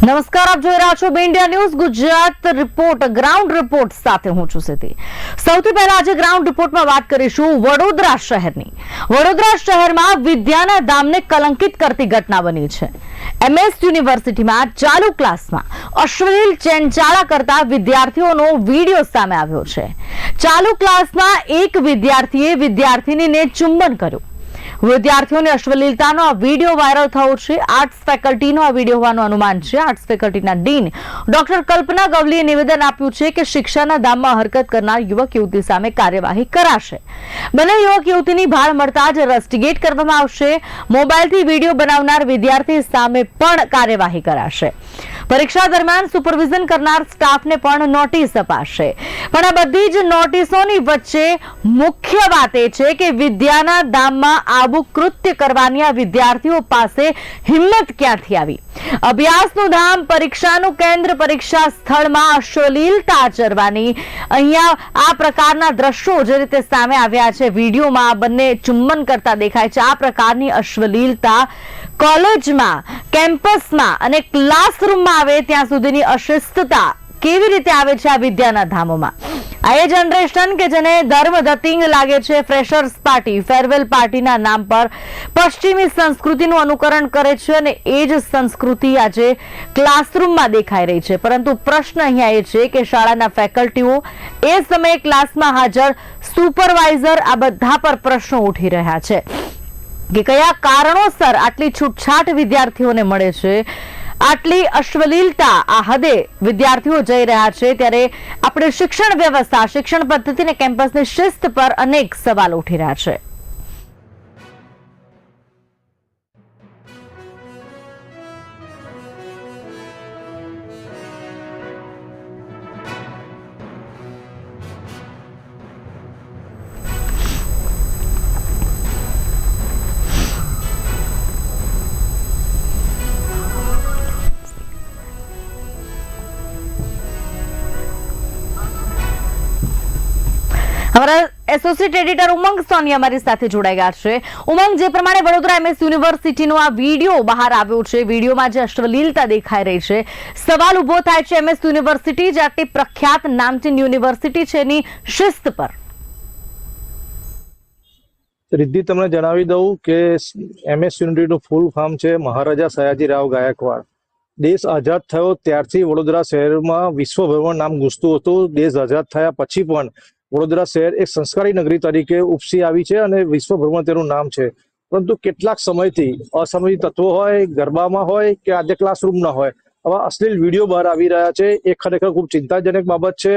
નમસ્કાર, આપ જોઈ રહ્યા છો India news. Gujarat report, ground report સાથે હું છું સિદ્ધિ. સૌથી પહેલા આજે ગ્રાઉન્ડ રિપોર્ટમાં વાત કરીશું વડોદરા શહેરની. વડોદરા શહેરમાં વિદ્યાના ધામને કલંકિત કરતી ઘટના બની છે. એમએસ યુનિવર્સિટીમાં ચાલુ ક્લાસમાં અશ્લીલ ચેનચાળા કરતા વિદ્યાર્થીઓનો વીડિયો સામે આવ્યો છે. ચાલુ ક્લાસમાં એક વિદ્યાર્થીએ વિદ્યાર્થીનીને ચુંબન કર્યું. વિદ્યાર્થીઓની અશ્લીલતાનો આ વીડિયો વાયરલ થયો છે. આર્ટ્સ ફેકલ્ટીનો આ વીડિયો હોવાનું અનુમાન છે. આર્ટ્સ ફેકલ્ટીના ડીન ડોક્ટર કલ્પના ગવલીએ નિવેદન આપ્યું છે કે શિક્ષાના દામમાં હરકત કરનાર યુવક યુવતી સામે કાર્યવાહી કરાશે. બંને યુવક યુવતીની ભાળ મળતા જ રસ્ટિગેટ કરવામાં આવશે. મોબાઈલથી વીડિયો બનાવનાર વિદ્યાર્થી સામે પણ કાર્યવાહી કરાશે. પરીક્ષા દરમિયાન સુપરવિઝન કરનાર સ્ટાફને પણ નોટિસ અપાશે. પણ આ બધી જ નોટિસોની વચ્ચે મુખ્ય વાત એ છે કે વિદ્યાના દામમાં આવું કૃત્ય કરવાની આ વિદ્યાર્થીઓ પાસે હિંમત ક્યાંથી આવી? અભ્યાસનું ધામ, પરીક્ષાનું કેન્દ્ર, પરીક્ષા સ્થળમાં અશ્લીલતા આચરવાની અહીંયા આ પ્રકારના દ્રશ્યો જે રીતે સામે આવ્યા છે, વિડીયોમાં બંને ચુંબન કરતા દેખાય છે. આ પ્રકારની અશ્લીલતા કોલેજમાં, કેમ્પસમાં અને ક્લાસરૂમમાં આવે ત્યાં સુધીની અશિસ્તતા કેવી રીતે આવે છે આ વિદ્યાના ધામોમાં? આ એ જનરેશન કે જેને ધર્મ ધતિંગ લાગે છે ફ્રેશર્સ પાર્ટી ફેરવેલ પાર્ટીના નામ પર પશ્ચિમી સંસ્કૃતિનું અનુકરણ કરે છે અને એ જ સંસ્કૃતિ આજે ક્લાસરૂમમાં દેખાઈ રહી છે. પરંતુ પ્રશ્ન અહીંયા એ છે કે શાળાના ફેકલ્ટીઓ એ સમયે ક્લાસમાં હાજર સુપરવાઇઝર આ બધા પર પ્રશ્નો ઉઠી રહ્યા છે. કે કયા કારણોસર આટલી છૂટછાટ વિદ્યાર્થીઓને મળે છે? આટલી અશ્વલીલતા આ હદે વિદ્યાર્થીઓ જઈ રહ્યા છે ત્યારે આપણે શિક્ષણ વ્યવસ્થા, શિક્ષણ પદ્ધતિ અને કેમ્પસની શિસ્ત પર અનેક સવાલ ઉઠી રહ્યા છે. અમારા એસોસિએટ એડિટર ઉમંગ સોની અમારી સાથે જોડાઈ ગયા છે. ઉમંગ, જે પ્રમાણે વડોદરા એમએસ યુનિવર્સિટીનો આ વીડિયો બહાર આવ્યો છે, વિડીયોમાં જે અશ્વલીલતા દેખાઈ રહી છે, સવાલ ઊભો થાય છે એમએસ યુનિવર્સિટી, જે આટલી પ્રખ્યાત નામચીન યુનિવર્સિટી છે એની શિસ્ત પર. રિદ્ધિ, તમને જણાવી દઉં કે એમએસ યુનિવર્સિટીનું ફૂલ ફોર્મ છે મહારાજા સયાજીરાવ ગાયકવાડ. દેશ આઝાદ થયો ત્યારથી વડોદરા શહેરમાં વિશ્વભરમાં નામ ગુસતું હતું. દેશ આઝાદ થયા પછી પણ વડોદરા શહેર એક સંસ્કારી નગરી તરીકે ઉપસી આવી છે અને વિશ્વભરમાં તેનું નામ છે. પરંતુ કેટલાક સમયથી અસામાજિક તત્વો હોય, ગરબામાં હોય કે આજે ક્લાસરૂમના હોય, આવા અશ્લીલ વીડિયો બહાર આવી રહ્યા છે. એ ખરેખર ખૂબ ચિંતાજનક બાબત છે.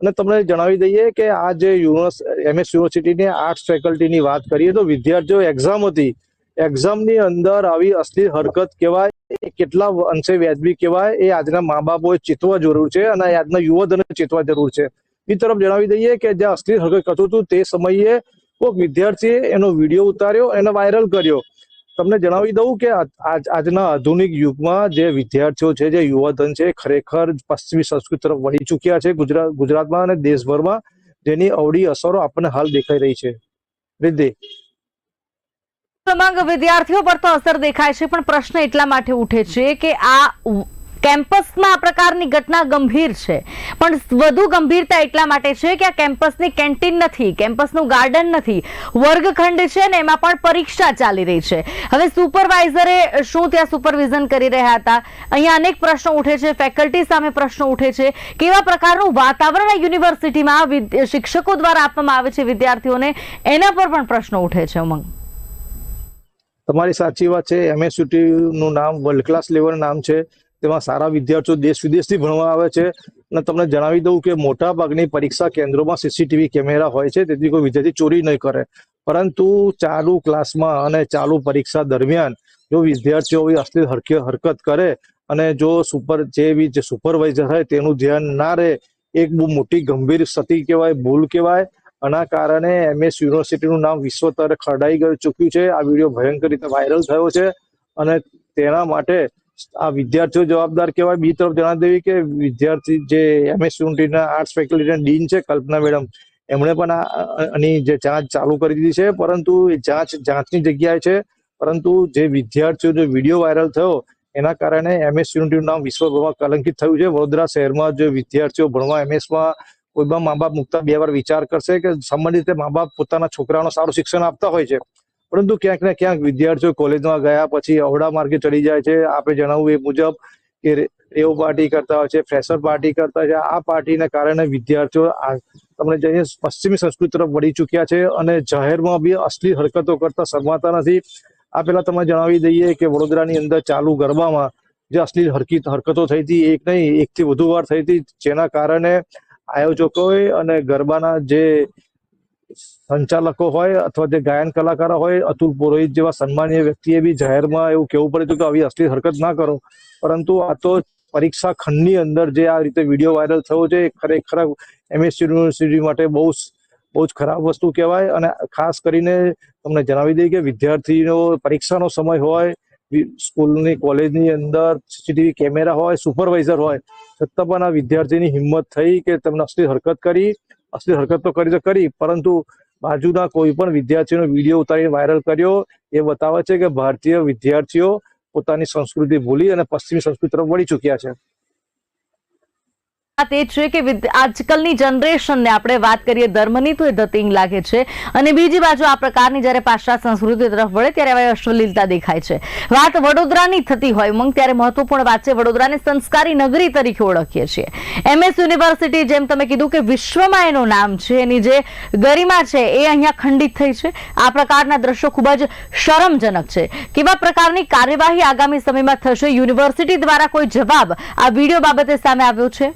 અને તમને જણાવી દઈએ કે આ જે યુનિવર્સ, એમએસ યુનિવર્સિટીની આર્ટ્સ ફેકલ્ટીની વાત કરીએ તો વિદ્યાર્થીઓ એક્ઝામ હતી. એક્ઝામની અંદર આવી અશ્લીલ હરકત કહેવાય એ કેટલા અંશે વ્યાજબી કહેવાય, એ આજના મા બાપોએ ચેતવા જરૂર છે અને આજના યુવાધને ચેતવા જરૂર છે. બીજી તરફ જણાવી દઈએ કે જે અશ્લીલ હરકત કરતું હતું તે સમયે કોઈક વિદ્યાર્થીએ એનો વીડિયો ઉતાર્યો, એને વાયરલ કર્યો. તમને જણાવી દઉં કે આજના આધુનિક યુગમાં જે વિદ્યાર્થીઓ છે, જે યુવાધન છે, ખરેખર પશ્ચિમી સંસ્કૃતિ તરફ વળી ચૂક્યા છે ગુજરાત ગુજરાતમાં અને દેશભરમાં, જેની અવળી અસરો આપણને હાલ દેખાઈ રહી છે. રિદ્ધિ. વિદ્યાર્થીઓ પર તો અસર દેખાય છે, પણ પ્રશ્ન એટલા માટે ઉઠે છે કે આ કેમ્પસમાં આ પ્રકારની ઘટના ગંભીર છે. પણ વધુ ગંભીરતા એટલા માટે છે કે આ કેમ્પસની કેન્ટીન નથી, કેમ્પસનું ગાર્ડન નથી. વર્ગખંડ છે ને એમાં પણ પરીક્ષા ચાલી રહી છે. હવે સુપરવાઇઝરે શું ત્યાં સુપરવિઝન કરી રહ્યા હતા? અહીંયા અનેક પ્રશ્નો ઉઠે છે, ફેકલ્ટી સામે પ્રશ્નો ઉઠે છે. કેવા પ્રકારનું વાતાવરણ યુનિવર્સિટીમાં શિક્ષકો દ્વારા આપવામાં આવે છે વિદ્યાર્થીઓને? એના પર પણ પ્રશ્નો ઉઠે છે, ઉમંગ. તમારી સાચી વાત છે. એમએસયુટીનું નામ વર્લ્ડ ક્લાસ લેવલ નામ છે. તેમાં સારા વિદ્યાર્થીઓ દેશ વિદેશથી ભણવા આવે છે. અને તમને જણાવી દઉં કે મોટા ભાગની પરીક્ષા કેન્દ્રોમાં સીસીટીવી કેમેરા હોય છે, તેથી કોઈ વિદ્યાર્થી ચોરી નહીં કરે. પરંતુ ચાલુ ક્લાસમાં અને ચાલુ પરીક્ષા દરમિયાન જો વિદ્યાર્થીઓ અશ્લીલ હરક- હરકત કરે અને જો સુપર જે બી જે સુપરવાઇઝર હોય તેનું ધ્યાન ના રહે, એક બહુ મોટી ગંભીર ક્ષતિ કહેવાય, ભૂલ કહેવાય. આના કારણે એમએસ યુનિવર્સિટીનું નામ વિશ્વ તરફ ખરડાઈ ગયું ચૂક્યું છે. આ વીડિયો ભયંકર રીતે વાયરલ થયો છે અને તેના માટે આ વિદ્યાર્થીઓ જવાબદાર કહેવાય. બીજી તરફ જણાવી દેવી કે વિદ્યાર્થી જે એમએસ યુનિટીના આર્ટ્સ ફેકલ્ટીના ડીન છે, કલ્પના મેડમ, એમણે પણ આની જે જાંચ ચાલુ કરી દીધી છે. પરંતુ એ જાંચ જાંચની જગ્યાએ છે. પરંતુ જે વિદ્યાર્થીઓ જે વીડિયો વાયરલ થયો, એના કારણે એમએસ યુનિટીનું નામ વિશ્વભરમાં કલંકિત થયું છે. વડોદરા શહેરમાં જે વિદ્યાર્થીઓ ભણવા એમએસમાં કોઈ પણ મા બાપ મુકતા બે વાર વિચાર કરશે કે સંબંધિત મા બાપ પોતાના છોકરાનો સારું શિક્ષણ આપતા હોય છે. પરંતુ ક્યાંક ને ક્યાંક વિદ્યાર્થીઓ કોલેજમાં ગયા પછી અવડા માર્ગે ચડી જાય છે. આપણે જણાવવું એ મુજબ કે રેવ પાર્ટી કરતા હોય છે, ફ્રેશર પાર્ટી કરતા છે. આ પાર્ટીને કારણે વિદ્યાર્થીઓ તમને જઈએ પશ્ચિમી સંસ્કૃતિ તરફ વળી ચૂક્યા છે અને જાહેરમાં બી અશ્લીલ હરકતો કરતા શરમાતા નથી. આ પહેલા તમને જણાવી દઈએ કે વડોદરાની અંદર ચાલુ ગરબામાં જે અશ્લીલ હરકી, હરકતો થઈ હતી, એક નહીં, એકથી વધુ વાર થઈ હતી. જેના કારણે આયોજકોએ અને ગરબાના જે સંચાલકો હોય અથવા જે ગાયન કલાકારો હોય, અતુલ પુરોહિત જેવા સન્માનીય વ્યક્તિએ બી જાહેરમાં એવું કહેવું હતું કે આવી અસલી હરકત ના કરો. પરંતુ આ તો પરીક્ષા ખંડની અંદર જે આ રીતે વીડિયો વાયરલ થયો છે, એ ખરેખર એમએસ યુનિવર્સિટી માટે બહુ બહુ જ ખરાબ વસ્તુ કહેવાય. અને ખાસ કરીને તમને જણાવી દઈએ કે વિદ્યાર્થીનો પરીક્ષાનો સમય હોય સ્કૂલની કોલેજની અંદર સીસીટીવી કેમેરા હોય, સુપરવાઇઝર હોય, છતાં પણ આ વિદ્યાર્થીની હિંમત થઈ કે તમને અસલી હરકત કરી અશ્લીલ હરકત તો કરી તો કરી, પરંતુ બાજુના કોઈ પણ વિદ્યાર્થીનો વીડિયો ઉતારીને વાયરલ કર્યો, એ બતાવે છે કે ભારતીય વિદ્યાર્થીઓ પોતાની સંસ્કૃતિ ભૂલી અને પશ્ચિમી સંસ્કૃતિ તરફ વળી ચૂક્યા છે. વાત એ છે કે આજકાલની જનરેશનને આપણે વાત કરીએ ધર્મની, તો એ ધતિંગ લાગે છે. અને બીજી બાજુ આ પ્રકારની જ્યારે પાશ્ચાત્ય સંસ્કૃતિ તરફ વળે ત્યારે હવે અશ્લીલતા દેખાય છે. વાત વડોદરાની થતી હોય, મંગ ત્યારે મહત્વપૂર્ણ વાત છે વડોદરાને સંસ્કારી નગરી તરીકે ઓળખીએ છીએ. એમએસ યુનિવર્સિટી, જેમ તમે કીધું કે વિશ્વમાં એનું નામ છે, એની જે ગરિમા છે, એ અહીંયા ખંડિત થઈ છે. આ પ્રકારના દ્રશ્યો ખૂબ જ શરમજનક છે. કેવા પ્રકારની કાર્યવાહી આગામી સમયમાં થશે? યુનિવર્સિટી દ્વારા કોઈ જવાબ આ વીડિયો બાબતે સામે આવ્યો છે?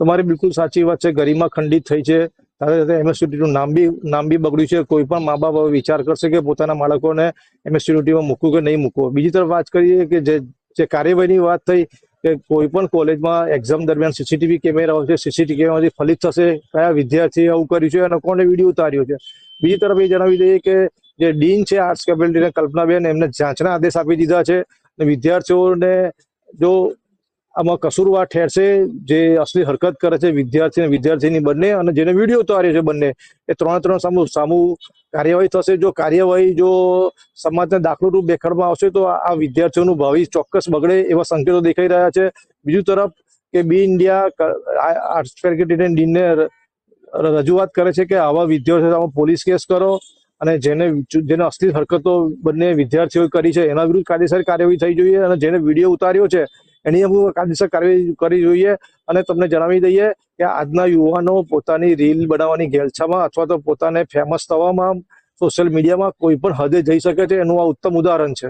તમારી બિલકુલ સાચી વાત છે, ગરિમા ખંડિત થઈ છે. સાથે સાથે એમએસયુટીનું નામ બી નામ બી બગડ્યું છે. કોઈ પણ મા બાપ વિચાર કરશે કે પોતાના બાળકોને એમએસયુટીમાં મૂકવું કે નહીં મૂકવું. બીજી તરફ વાત કરીએ કે જે જે કાર્યવાહીની વાત થઈ કે કોઈ પણ કોલેજમાં એક્ઝામ દરમિયાન સીસીટીવી કેમેરા હોય છે, સીસીટીવી કેમેરાથી ફલિત થશે, કયા વિદ્યાર્થીએ આવું કર્યું છે અને કોને વીડિયો ઉતાર્યો છે. બીજી તરફ એ જણાવી દઈએ કે જે ડીન છે, આર્ટ્સ કેપેબિલિટીના કલ્પનાબેન, એમને જાંચના આદેશ આપી દીધા છે અને વિદ્યાર્થીઓને જો આમાં કસૂરવાર ઠેરશે જે અસલી હરકત કરે છે વિદ્યાર્થી અને વિદ્યાર્થીની બંને અને જેને વીડિયો ઉતાર્યો છે બંને, એ ત્રણે ત્રણ સામુ સામુ કાર્યવાહી થશે. જો કાર્યવાહી જો સમાજને દાખલોરૂપ દેખાડવામાં આવશે તો આ વિદ્યાર્થીઓનું ભાવિ ચોક્કસ બગડે એવા સંકેતો દેખાઈ રહ્યા છે. બીજું તરફ કે બી ઇન્ડિયા આર્ટ્સ ફેકલ્ટી ડીનને રજૂઆત કરે છે કે આવા વિદ્યાર્થીઓ પોલીસ કેસ કરો અને જેને જેને અશ્લીલ હરકતો બંને વિદ્યાર્થીઓએ કરી છે, એના વિરુદ્ધ કાયદેસર કાર્યવાહી થઈ જોઈએ અને જેને વીડિયો ઉતાર્યો છે એની અમુક કાયદેસર કાર્યવાહી કરવી જોઈએ અને તમને જણાવી દઈએ કે આજના યુવાનો પોતાની રીલ બનાવવાની ગેલછામાં અથવા તો પોતાને ફેમસ થવામાં સોશિયલ મીડિયામાં કોઈ પણ હદે જઈ શકે છે. એનું આ ઉત્તમ ઉદાહરણ છે.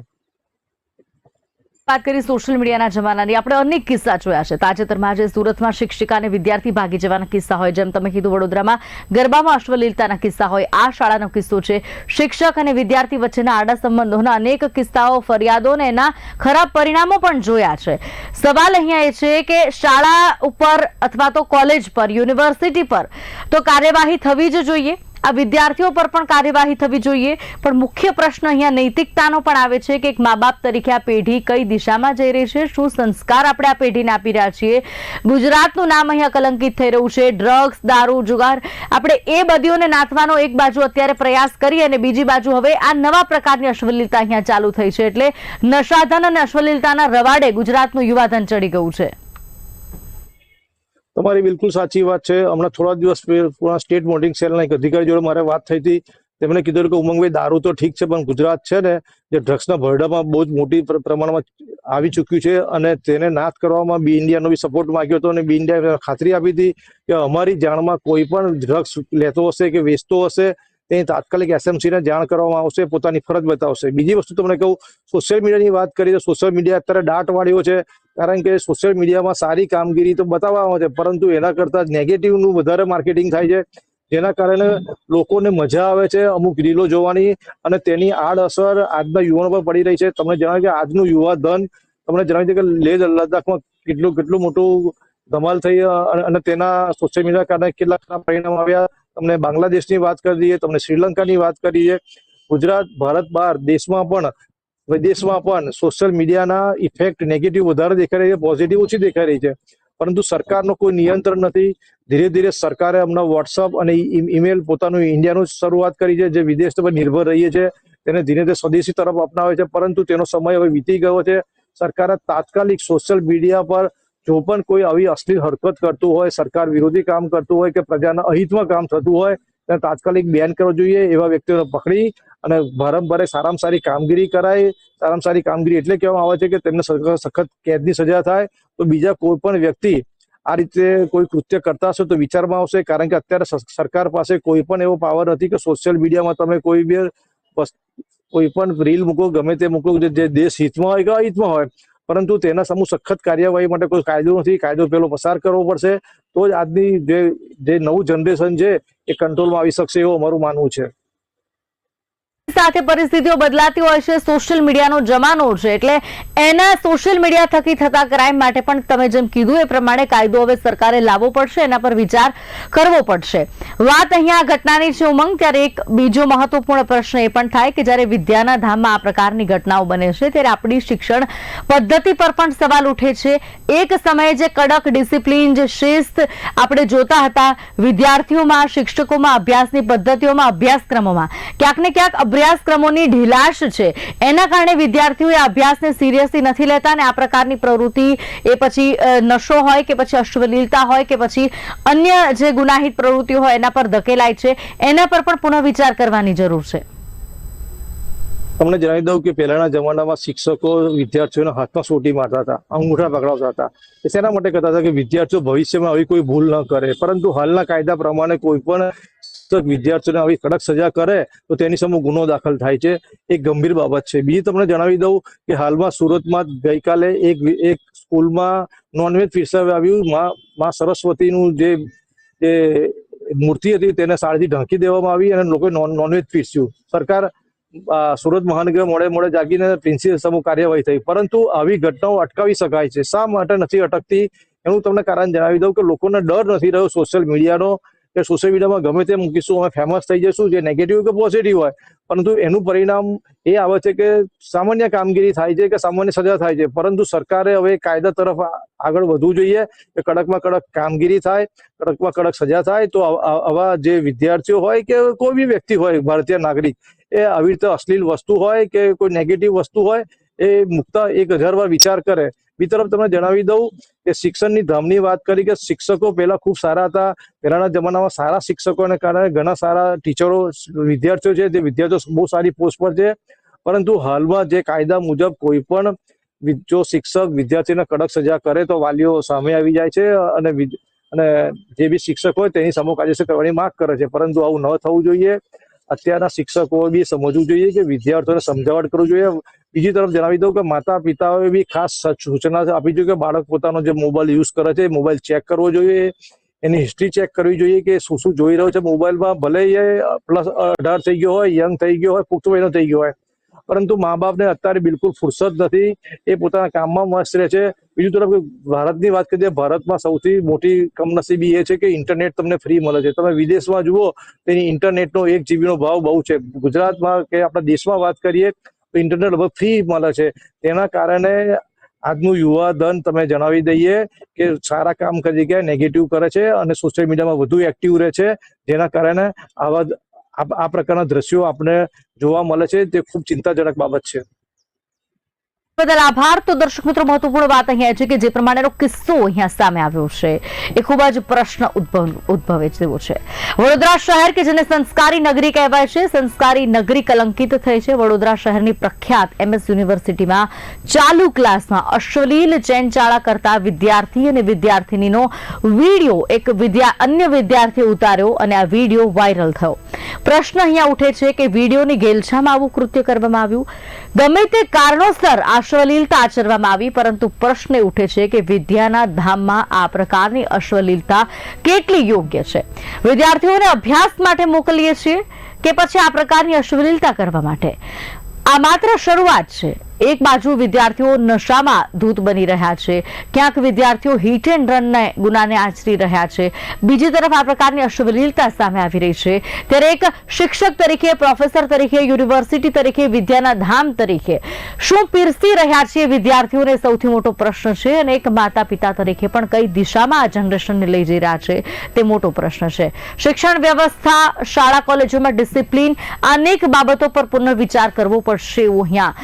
વાત કરી સોશિયલ મીડિયાના જમાનાની. આપણે અનેક કિસ્સા જોયા છે. તાજેતરમાં આજે સુરતમાં શિક્ષિકા અને વિદ્યાર્થી ભાગી જવાના કિસ્સા હોય. જેમ તમે કીધું, વડોદરામાં ગરબામાં અશ્વલીલતાના કિસ્સા હોય. આ શાળાનો કિસ્સો છે. શિક્ષક અને વિદ્યાર્થી વચ્ચેના આડા સંબંધોના અનેક કિસ્સાઓ, ફરિયાદો અને એના ખરાબ પરિણામો પણ જોયા છે. સવાલ અહીંયા એ છે કે શાળા ઉપર અથવા તો કોલેજ પર યુનિવર્સિટી પર તો કાર્યવાહી થવી જ જોઈએ? આ વિદ્યાર્થીઓ પર પણ કાર્યવાહી થવી જોઈએ. પણ મુખ્ય પ્રશ્ન અહીંયા નૈતિકતાનો પણ આવે છે કે એક મા બાપ તરીકે આ પેઢી કઈ દિશામાં જઈ રહી છે? શું સંસ્કાર આપણે આ પેઢીને આપી રહ્યા છીએ? ગુજરાતનું નામ અહીંયા કલંકિત થઈ રહ્યું છે. ડ્રગ્સ, દારૂ, જુગાર. આપણે એ બધીઓને નાથવાનો એક બાજુ અત્યારે પ્રયાસ કરીએ અને બીજી બાજુ હવે આ નવા પ્રકારની અશ્વલીલતા અહીંયા ચાલુ થઈ છે. એટલે નશાધન અને અશ્વલીલતાના રવાડે ગુજરાતનું યુવાધન ચડી ગયું છે. તમારી બિલકુલ સાચી વાત છે. હમણાં થોડા દિવસ સ્ટેટ મોનિટરિંગ સેલના એક અધિકારી જોડે મારે વાત થઈ હતી. તેમણે કીધું કે ઉમંગભાઈ દારૂ તો ઠીક છે, પણ ગુજરાત છે ને, જે ડ્રગ્સના ભરડામાં બહુ જ મોટી પ્રમાણમાં આવી ચૂક્યું છે અને તેને નાશ કરવામાં બી ઇન્ડિયાનો બી સપોર્ટ માંગ્યો હતો અને બી ઇન્ડિયાએ ખાતરી આપી હતી કે અમારી જાણમાં કોઈ પણ ડ્રગ્સ લેતો હશે કે વેચતો હશે, તેની તાત્કાલિક એસએમસીને જાણ કરવામાં આવશે, પોતાની ફરજ બતાવશે. બીજી વસ્તુ તમને કહું સોશિયલ મીડિયાની વાત કરીએ તો સોશિયલ મીડિયા અત્યારે દાટ વાળ્યો છે. કારણ કે સોશિયલ મીડિયામાં સારી કામગીરી તો બતાવવામાં છે, પરંતુ એના કરતા નેગેટિવનું વધારે માર્કેટિંગ થાય છે. જેના કારણે લોકોને મજા આવે છે, અમુક રીલો જોવાની અને તેની આડઅસર આજના યુવાનો પર પડી રહી છે. તમને જણાવ્યું કે આજનું યુવા ધન, તમને જણાવ્યું છે કે લેહ લદ્દાખમાં કેટલું કેટલું મોટું ધમાલ થઈ, અને તેના સોશિયલ મીડિયા કારણે કેટલા ખરાબ પરિણામ આવ્યા. તમને બાંગ્લાદેશની વાત કરી દઈએ, તમને શ્રીલંકાની વાત કરીએ. ગુજરાત, ભારત બહાર દેશમાં પણ વિદેશમાં પણ સોશિયલ મીડિયાના ઇફેક્ટ નેગેટિવ વધારે દેખાઈ રહી છે પોઝિટિવ ઓછી દેખાઈ રહી છે. પરંતુ સરકારનો કોઈ નિયંત્રણ નથી. ધીરે ધીરે સરકારે હમણાં વોટ્સઅપ અને ઈમેલ પોતાનું ઇન્ડિયાનું શરૂઆત કરી છે, જે વિદેશ પર નિર્ભર રહીએ છે. તેને ધીરે ધીરે સ્વદેશી તરફ અપનાવે છે, પરંતુ તેનો સમય હવે વીતી ગયો છે. સરકારે તાત્કાલિક સોશિયલ મીડિયા પર જો પણ કોઈ આવી અશ્લીલ હરકત કરતું હોય, સરકાર વિરોધી કામ કરતું હોય કે પ્રજાના અહિતમાં કામ થતું હોય તાત્કાલિક બેન કરવો જોઈએ એવા વ્યક્તિઓને પકડી અને ભારંભારે સારામાં સારી કામગીરી કરાય સારામાં સારી કામગીરી એટલે કહેવામાં આવે છે કે તેમને સખત કેદની સજા થાય તો બીજા કોઈ પણ વ્યક્તિ આ રીતે કોઈ કૃત્ય કરતા હશે તો વિચારમાં આવશે કારણ કે અત્યારે સરકાર પાસે કોઈ પણ એવો પાવર નથી કે સોશિયલ મીડિયામાં તમે કોઈ બી કોઈ પણ રીલ મૂકો ગમે તે મૂકો જે દેશ હિતમાં હોય કે અહિતમાં હોય પરંતુ તેના સમૂહ સખત કાર્યવાહી માટે કોઈ કાયદો નથી. કાયદો પેલો પસાર કરવો પડશે. તો જ આજની જે જે નવું જનરેશન છે, એ કંટ્રોલમાં આવી શકશે એવું અમારું માનવું છે. સાથે પરિસ્થિતિઓ બદલાતી હોય છે. સોશિયલ મીડિયાનો જમાનો છે એટલે એના સોશિયલ મીડિયા થકી થતા ક્રાઇમ માટે પણ તમે જેમ કીધું એ પ્રમાણે કાયદો હવે સરકારે લાવવો પડશે, એના પર વિચાર કરવો પડશે. વાત અહીંયા ઘટનાની છે ઉમંગ, ત્યારે એક બીજો મહત્વપૂર્ણ પ્રશ્ન એ પણ થાય કે જ્યારે વિદ્યાના ધામમાં આ પ્રકારની ઘટનાઓ બને છે, ત્યારે આપણી શિક્ષણ પદ્ધતિ પર પણ સવાલ ઉઠે છે. એક સમયે જે કડક ડિસિપ્લિન જે શિસ્ત આપણે જોતા હતા વિદ્યાર્થીઓમાં, શિક્ષકોમાં, અભ્યાસની પદ્ધતિઓમાં, અભ્યાસક્રમોમાં, ક્યાંક ને ક્યાંક અભ્યાસક્રમોની ઢીલાશ છે. એના કારણે વિદ્યાર્થીઓ એ અભ્યાસને સિરિયસલી નથી લેતા અને આ પ્રકારની પ્રવૃત્તિ એ પછી નશો હોય કે પછી અશ્વલીલતા હોય કે પછી અન્ય જે ગુનાહિત પ્રવૃત્તિઓ હોય એના પર ધકેલાય છે. એના પર પણ પુનઃ વિચાર કરવાની જરૂર છે. તમને જણાવી દઉં કે પહેલાના જમાનામાં શિક્ષકો વિદ્યાર્થીઓના હાથમાં સોટી મારતા હતા, અંગૂઠા પકડાવતા હતા. એ શેના માટે કહેતા હતા કે વિદ્યાર્થીઓ ભવિષ્યમાં આવી કોઈ ભૂલ ન કરે, પરંતુ હાલના કાયદા પ્રમાણે કોઈ પણ શિક્ષક વિદ્યાર્થીઓને આવી કડક સજા કરે, તો તેની સામે ગુનો દાખલ થાય છે. એ ગંભીર બાબત છે. બીજી તમને જણાવી દઉં કે હાલમાં સુરતમાં ગઈકાલે એક એક સ્કૂલમાં નોનવેજ પીરસાવે આવ્યું. માં સરસ્વતીનું જે મૂર્તિ હતી તેને સાડીથી ઢાંકી દેવામાં આવી અને લોકોએ નોન, નોનવેજ પીરસ્યું. સરકાર સુરત મહાનગર મોડે મોડે જાગીને પ્રિન્સિપલ સમૂહ કાર્યવાહી થઈ. પરંતુ આવી ઘટનાઓ અટકાવી શકાય છે. શા માટે નથી અટકતી? એનું તમને કારણ જણાવી દઉં કે લોકોને ડર નથી રહ્યો સોશિયલ મીડિયાનો. કે સોશિયલ મીડિયામાં ગમે તે મૂકીશું અમે ફેમસ થઈ જઈશું જે નેગેટિવ કે પોઝિટિવ હોય, પરંતુ એનું પરિણામ એ આવે છે કે સામાન્ય કામગીરી થાય છે કે સામાન્ય સજા થાય છે. પરંતુ સરકારે હવે કાયદા તરફ આગળ વધવું જોઈએ કે કડકમાં કડક કામગીરી થાય, કડકમાં કડક સજા થાય, તો આવા જે વિદ્યાર્થીઓ હોય કે કોઈ બી વ્યક્તિ હોય, ભારતીય નાગરિક, એ આવી રીતે અશ્લીલ વસ્તુ હોય કે કોઈ નેગેટિવ વસ્તુ હોય, એ મુકતા એક હજાર વાર વિચાર કરે બી તરફ તમને જણાવી દઉં કે શિક્ષણની ધામની વાત કરી કે શિક્ષકો પહેલા ખૂબ સારા હતા. પહેલાના જમાનામાં સારા શિક્ષકોને કારણે ઘણા સારા ટીચરો, વિદ્યાર્થીઓ છે, જે વિદ્યાર્થીઓ બહુ સારી પોસ્ટ પર છે. પરંતુ હાલમાં જે કાયદા મુજબ કોઈ પણ જો શિક્ષક વિદ્યાર્થીને કડક સજા કરે તો વાલીઓ સામે આવી જાય છે અને અને જે બી શિક્ષક હોય તેની સામે કાયદેસર કરવાની માંગ કરે છે. પરંતુ આવું ન થવું જોઈએ. અત્યારના શિક્ષકોએ બી સમજવું જોઈએ કે વિદ્યાર્થીઓને સમજાવટ કરવું જોઈએ. બીજી તરફ જણાવી દઉં કે માતા પિતાઓએ બી ખાસ સૂચના આપી જોઈએ કે બાળક પોતાનો જે મોબાઈલ યુઝ કરે છે મોબાઈલ ચેક કરવો જોઈએ. એની હિસ્ટ્રી ચેક કરવી જોઈએ કે શું શું જોઈ રહ્યો છે મોબાઈલમાં. ભલે એ પ્લસ અઢાર થઈ ગયો હોય, યંગ થઈ ગયો હોય, પુખ્ત વયનો થઈ ગયો હોય. પરંતુ મા બાપને અત્યારે બિલકુલ ફુરસત નથી. એ પોતાના કામમાં મસ્ત રહે છે. બીજું તરફ ભારતની વાત કરીએ, ભારતમાં સૌથી મોટી કમનસીબી એ છે કે ઇન્ટરનેટ તમને ફ્રી મળે છે. તમે વિદેશમાં જુઓ, તેની ઇન્ટરનેટનો એક જીબીનો ભાવ બહુ છે. ગુજરાતમાં કે આપણા દેશમાં વાત કરીએ ઇન્ટરનેટ હવે ફ્રી મળે છે. તેના કારણે આજનું યુવા ધન તમે જણાવી દઈએ કે સારા કામ કરી જગ્યાએ નેગેટિવ કરે છે અને સોશિયલ મીડિયામાં વધુ એક્ટિવ રહે છે. જેના કારણે આવા આ પ્રકારના દ્રશ્યો આપણે જોવા મળે છે. તે ખૂબ ચિંતાજનક બાબત છે. બદલ આભાર. તો દર્શક મિત્રો, મહત્વપૂર્ણ વાત અહીંયા છે કે જે પ્રમાણેનો કિસ્સો અહીંયા સામે આવ્યો છે, એ ખૂબ જ પ્રશ્ન ઉદ્ભવે તેવો છે. વડોદરા શહેર કે જેને સંસ્કારી નગરી કહેવાય છે, સંસ્કારી નગરી કલંકિત થઈ છે. વડોદરા શહેરની પ્રખ્યાત એમએસ યુનિવર્સિટીમાં ચાલુ ક્લાસમાં અશ્લીલ ચેનચાળા કરતા વિદ્યાર્થી અને વિદ્યાર્થિનીનો વીડિયો, એક વિદ્યા, અન્ય વિદ્યાર્થીએ ઉતાર્યો અને આ વીડિયો વાયરલ થયો. પ્રશ્ન અહીંયા ઉઠે છે કે વિડીયોની ગેલછામાં આવું કૃત્ય કરવામાં આવ્યું? ગમે તે કારણોસર અશ્વલીલતા આચરવામાં આવી, પરંતુ પ્રશ્ન ઉઠે છે કે વિદ્યાના ધામમાં આ પ્રકારની અશ્વલીલતા કેટલી યોગ્ય છે? વિદ્યાર્થીઓને અભ્યાસ માટે મોકલીએ છીએ કે પછી આ પ્રકારની અશ્વલીલતા કરવા માટે? આ માત્ર શરૂઆત છે. એક બાજુ વિદ્યાર્થીઓ નશામાં ધૂત બની રહ્યા છે. ક્યાંક વિદ્યાર્થીઓ હિટ એન્ડ રનને ગુનાને આચરી રહ્યા છે. બીજી તરફ આ પ્રકારની અશ્લીલતા સામે આવી રહી છે. ત્યારે એક શિક્ષક તરીકે, પ્રોફેસર તરીકે, યુનિવર્સિટી તરીકે, વિદ્યાના ધામ તરીકે શું પીરસી રહ્યા છે વિદ્યાર્થીઓને સૌથી મોટો પ્રશ્ન છે અને એક માતા પિતા તરીકે પણ કઈ દિશામાં આ જનરેશનને લઈ જઈ રહ્યા છે તે મોટો પ્રશ્ન છે. શિક્ષણ વ્યવસ્થા, શાળા, કોલેજોમાં ડિસિપ્લિન, અનેક બાબતો પર પુનર્વિચાર કરવો પડશે એવું અહીંયા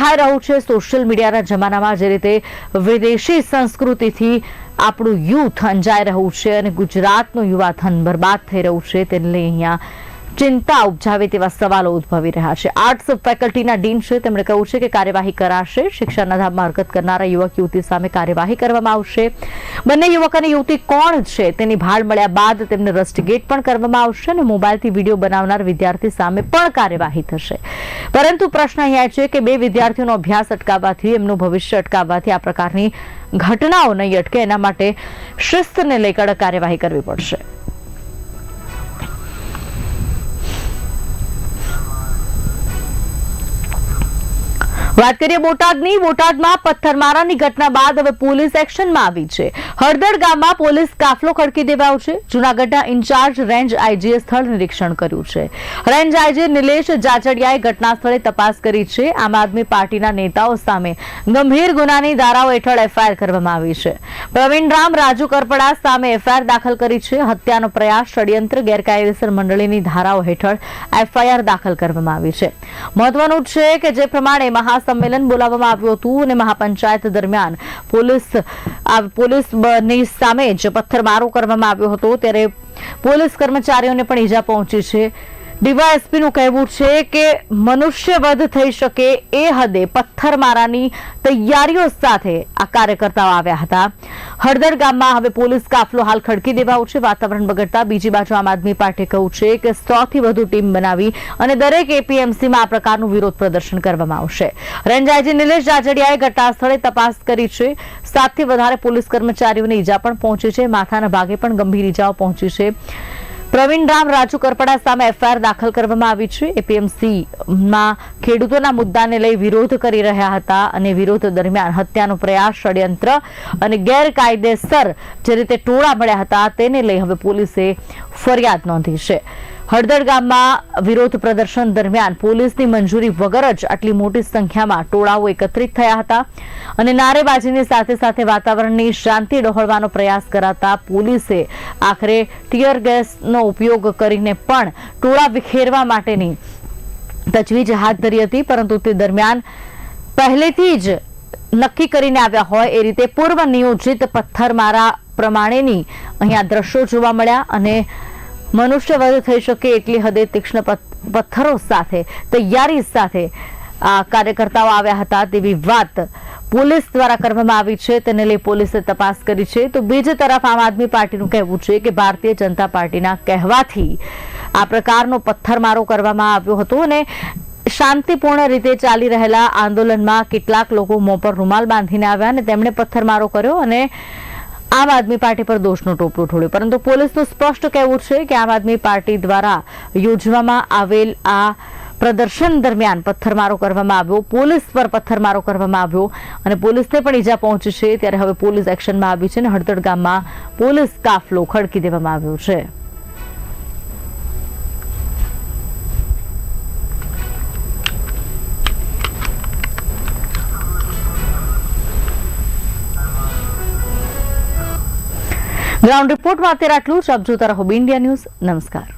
દેખાઈ રહ્યું છે સોશિયલ મીડિયાના જમાનામાં જે રીતે વિદેશી સંસ્કૃતિથી આપણું યુથ અંજાઈ રહ્યું છે અને ગુજરાતનું યુવાધન બરબાદ થઈ રહ્યું છે તેને લઈ અહીંયા ચિંતા ઉપજાવે તેવા સવાલો ઉદ્ભવી રહ્યા છે. આર્ટ્સ ફેકલ્ટીના ડીન છે. તેમણે કહ્યું છે કે કાર્યવાહી કરાશે. શિક્ષણના ધામમાં હરકત કરનારા યુવક, યુવતી સામે કાર્યવાહી કરવામાં આવશે. બંને યુવક અને યુવતી કોણ છે તેની ભાળ મળ્યા બાદ તેમને રસ્ટિગેટ પણ કરવામાં આવશે અને મોબાઈલથી વીડિયો બનાવનાર વિદ્યાર્થી સામે પણ કાર્યવાહી થશે. પરંતુ પ્રશ્ન અહીંયા છે કે બે વિદ્યાર્થીઓનો અભ્યાસ અટકાવવાથી, એમનું ભવિષ્ય અટકાવવાથી આ પ્રકારની ઘટનાઓ નહીં અટકે. એના માટે શિસ્તને લઈ કડક કાર્યવાહી કરવી પડશે. વાત કરીએ બોટાદની. બોટાદમાં પથ્થરમારાની ઘટના બાદ હવે પોલીસ એક્શનમાં આવી છે. હળદળ ગામમાં પોલીસ કાફલો ખડકી દેવાયો છે. જૂનાગઢના ઇન્ચાર્જ રેન્જ આઈજીએ સ્થળ નિરીક્ષણ કર્યું છે. રેન્જ આઈજી નિલેશ જાજડિયાએ ઘટના સ્થળે તપાસ કરી છે. આમ આદમી પાર્ટીના નેતાઓ સામે ગંભીર ગુનાની ધારાઓ હેઠળ એફઆઈઆર કરવામાં આવી છે. પ્રવીણ રામ રાજુ કરપડા સામે એફઆઈઆર દાખલ કરી છે. હત્યાનો પ્રયાસ ષડયંત્ર ગેરકાયદેસર મંડળીની ધારાઓ હેઠળ એફઆઈઆર દાખલ કરવામાં આવી છે. મહત્વનું છે કે જે પ્રમાણે મહાસંમેલન બોલાવવામાં આવ્યું હતું અને મહાપંચાયત દરમિયાન પોલીસ પોલીસની સામે જ પથ્થરમારો કરવામાં આવ્યો હતો. ત્યારે પોલીસ કર્મચારીઓને પણ ઈજા પહોંચી છે. ડીવાયએસપી નું કહેવું છે કે મનુષ્યવધ થઈ શકે એ હદે પથ્થરમારાની તૈયારીઓ સાથે આ કાર્યકર્તાઓ આવ્યા હતા. હળદર ગામમાં હવે પોલીસ કાફલો હાલ ખડકી દેવાયો છે વાતાવરણ બગડતા બીજી બાજુ આમ આદમી પાર્ટીએ કહ્યું છે કે સોથી વધુ ટીમ બનાવી અને દરેક એપીએમસીમાં આ પ્રકારનું વિરોધ પ્રદર્શન કરવામાં આવશે. રેન્જાઈજી નિલેશ જાજડિયાએ ઘટના સ્થળે તપાસ કરી છે. સાતથી વધારે પોલીસ કર્મચારીઓને ઈજા પણ પહોંચી છે. માથાના ભાગે પણ ગંભીર ઈજાઓ પહોંચી છે. પ્રવીણ રામ રાજુ કરપડા સામે એફઆઈઆર દાખલ કરવામાં આવી છે. એપીએમસીમાં ખેડૂતોના મુદ્દાને લઈ વિરોધ કરી રહ્યા હતા અને વિરોધ દરમિયાન હત્યાનો પ્રયાસ ષડયંત્ર અને ગેરકાયદેસર જે રીતે ટોળા મળ્યા હતા તેને લઈ હવે પોલીસે ફરિયાદ નોંધી છે. હળદર ગામમાં વિરોધ પ્રદર્શન દરમિયાન પોલીસની મંજૂરી વગર જ આટલી મોટી સંખ્યામાં ટોળાઓ એકત્રિત થયા હતા અને નારેબાજીની સાથે સાથે વાતાવરણની શાંતિ ડહોળવાનો પ્રયાસ કરાતા પોલીસે આખરે ટીયર ગેસનો ઉપયોગ કરીને પણ ટોળા વિખેરવા માટેની તજવીજ હાથ ધરી હતી, પરંતુ તે દરમિયાન પહેલેથી જ નક્કી કરીને આવ્યા હોય એ રીતે પૂર્વ નિયોજિત પથ્થરમારા પ્રમાણેની અહીંયા દ્રશ્યો જોવા મળ્યા અને મનુષ્યવધ થઈ શકે એટલી હદે તીક્ષ્ણ પથ્થરો સાથે, તૈયારી સાથે આ કાર્યકર્તાઓ આવ્યા હતા તેવી વાત પોલીસ દ્વારા કરવામાં આવી છે. તેને લઈ પોલીસે તપાસ કરી છે. તો બીજી તરફ આમ આદમી પાર્ટીનું કહેવું છે કે ભારતીય જનતા પાર્ટીના કહેવાથી આ પ્રકારનો પથ્થરમારો કરવામાં આવ્યો હતો અને શાંતિપૂર્ણ રીતે ચાલી રહેલા આંદોલનમાં કેટલાક લોકો મોં પર રૂમાલ બાંધીને આવ્યા અને તેમણે પથ્થરમારો કર્યો અને આમ આદમી પાર્ટી પર દોષનો ટોપલો ઠોડ્યો પરંતુ પોલીસનું સ્પષ્ટ કહેવું છે કે આમ આદમી પાર્ટી દ્વારા યોજવામાં આવેલ આ પ્રદર્શન દરમિયાન પથ્થરમારો કરવામાં આવ્યો, પોલીસ પર પથ્થરમારો કરવામાં આવ્યો અને પોલીસને પણ ઈજા પહોંચી છે. ત્યારે હવે પોલીસ એક્શનમાં આવી છે અને હળદડ ગામમાં પોલીસ કાફલો ખડકી દેવામાં આવ્યો છે. ગ્રાઉન્ડ રિપોર્ટમાં અત્યારે આટલું જ. આપ જોતા રહો ઇન્ડિયા ન્યૂઝ નમસ્કાર.